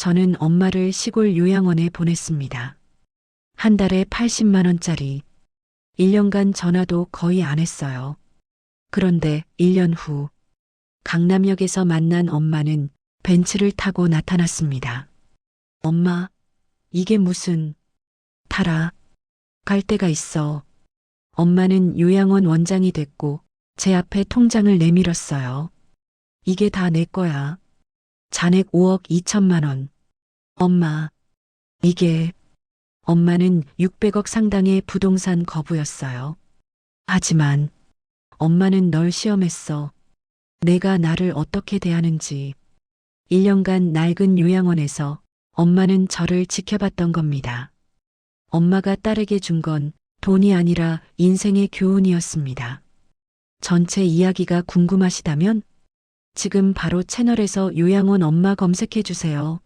저는 엄마를 시골 요양원에 보냈습니다. 한 달에 80만 원짜리. 1년간 전화도 거의 안 했어요. 그런데 1년 후 강남역에서 만난 엄마는 벤츠를 타고 나타났습니다. 엄마, 이게 무슨 타라 갈 데가 있어. 엄마는 요양원 원장이 됐고 제 앞에 통장을 내밀었어요. 이게 다 내 거야. 잔액 5억 2천만 원. 엄마, 이게 엄마는 600억 상당의 부동산 거부였어요. 하지만 엄마는 널 시험했어. 내가 나를 어떻게 대하는지. 1년간 낡은 요양원에서 엄마는 저를 지켜봤던 겁니다. 엄마가 딸에게 준 건 돈이 아니라 인생의 교훈이었습니다. 전체 이야기가 궁금하시다면 지금 바로 채널에서 요양원 엄마 검색해 주세요.